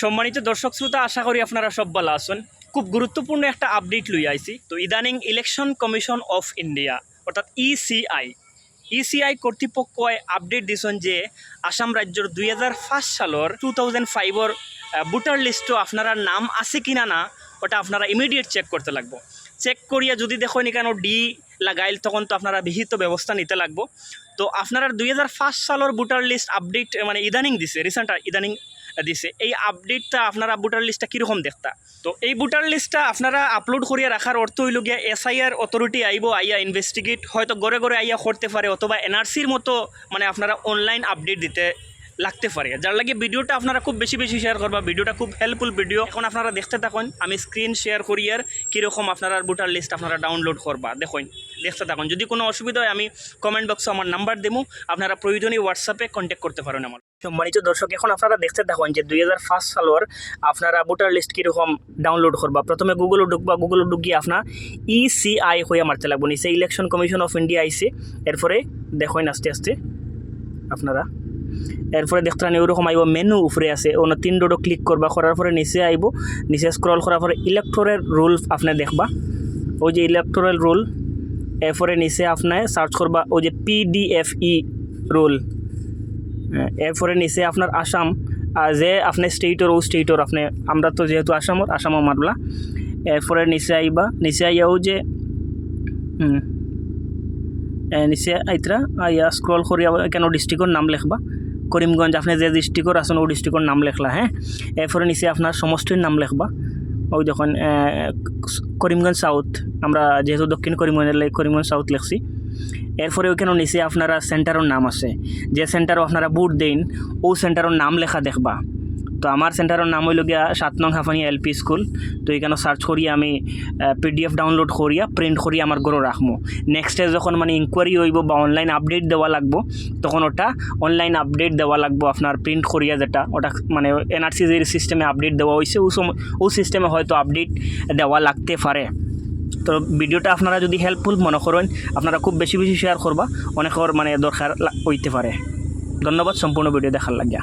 সম্মানিত দর্শক শ্রোতা, আশা করি আপনারা সব ভালো আছেন। খুব গুরুত্বপূর্ণ একটা আপডেট লই আইছি। তো ইদানিং ইলেকশন কমিশন অফ ইন্ডিয়া অর্থাৎ E ইসিআই ইসিআই কর্তৃপক্ষ আপডেট দিছেন যে আসাম রাজ্যের দুই হাজার ফার্স্ট সালের টু থাউজেন্ড ফাইভর ভোটার লিস্টও আপনারা নাম আছে কি না না ওটা আপনারা ইমিডিয়েট চেক করতে লাগবো। চেক করিয়া যদি দেখেন কেন ডি লাগাইল, তখন তো আপনারা বিহিত ব্যবস্থা নিতে লাগবো। তো আপনারা দুই হাজার ফার্স্ট সালের ভোটার লিস্ট আপডেট মানে ইদানিং দিছে রিসেন্ট ইদানিং দিছে। এই আপডেটটা আপনারা ভোটার লিস্টটা কীরকম দেখতা? তো এই ভোটার লিস্টটা আপনারা আপলোড করিয়া রাখার অর্থ হইল গিয়া এসআইআর অথরিটি আইব, আইয়া ইনভেস্টিগেট হয়তো গড়ে গড়ে আইয়া করতে পারে, অথবা এনআরসির মতো মানে আপনারা অনলাইন আপডেট দিতে লাগতে পারে। যার লাগে ভিডিওটা আপনারা খুব বেশি বেশি শেয়ার করবা, ভিডিওটা খুব হেল্পফুল ভিডিও এখন আপনারা দেখতে থাকুন, আমি স্ক্রিন শেয়ার করি আর কীরকম আপনারা ভোটার লিস্ট আপনারা ডাউনলোড করবা। দেখুন, দেখতে থাকুন। যদি কোনো অসুবিধা হয়, আমি কমেন্ট বক্সে আমার নাম্বার দেবো আপনারা প্রয়োজনীয় হোয়াটসঅ্যাপে কন্ট্যাক্ট করতে পারেন আমার। সম্মানিত দর্শক, এখন আপনারা দেখতে থাকুন যে দুই হাজার ফার্স্ট সালের আপনারা ভোটার লিস্ট কীরকম ডাউনলোড করবা। প্রথমে গুগলে ঢুকবা গুগলে ঢুকিয়ে আপনার E ইসিআই হয়ে মারতে লাগবো নিচে ইলেকশন কমিশন অফ ইন্ডিয়া আইসে এরপরে দেখুন আস্তে আস্তে আপনারা এরপরে দেখতে পারেন ওরকম আইব মেনু উপরে আছে। অন্য তিন ডোডো ক্লিক করবা, করার পরে নিচে আইব। নিচে স্ক্রল করার পরে ইলেকট্রোরের রুল আপনি দেখবা। ওই যে ইলেকট্রাল রুল এরপরে নিচে আপনার সার্চ করবা ওই যে পিডিএফই রুল এরপরে নিচে আপনার আসাম। যে আপনার স্টেটর ও স্টেটর আপনি আমরা তো যেহেতু আসামত আসামও মারলা। এরপরে নিচে আইবা, নিচে আইয়াও যে হুম। নিচে আইতরা আইয়া স্ক্রল করিয়া কেন ডিস্ট্রিক্টর নাম লেখবা করিমগঞ্জ আপনি যে ডিস্ট্রিক্টর আছেন ও ডিস্ট্রিক্টর নাম লেখলা হ্যাঁ এরপরে নিচে আপনার সমষ্টির নাম লেখবা ওই যখন করিমগঞ্জ সাউথ আমরা যেহেতু দক্ষিণ করিমগঞ্জের করিমগঞ্জ সাউথ লিখছি এরপরে ওইখানে নিচে আপনারা সেন্টারের নাম আছে যে সেন্টারও আপনারা বুট দেন ও সেন্টারের নাম লেখা দেখবা তো আমার সেন্টারের নাম হইল গিয়া সাত নং হাফানি এল পি স্কুল। তো এখানে সার্চ করিয়া আমি পিডিএফ ডাউনলোড করিয়া প্রিন্ট করিয়া আমার ঘরে রাখব নেক্সট ডে যখন মানে ইনকোয়ারি হইব বা অনলাইন আপডেট দেওয়া লাগবো, তখন ওটা অনলাইন আপডেট দেওয়া লাগবো আপনার প্রিন্ট করিয়া যেটা। ওটা মানে এনআরসি যে সিস্টেমে আপডেট দেওয়া হয়েছে ও সময় ও সিস্টেমে হয়তো আপডেট দেওয়া লাগতে পারে তো ভিডিওটা আপনারা যদি হেল্পফুল মনে করেন, আপনারা খুব বেশি বেশি শেয়ার করবা অনেকের মানে দরকার হইতে পারে। ধন্যবাদ, সম্পূর্ণ ভিডিও দেখার লাগিয়া।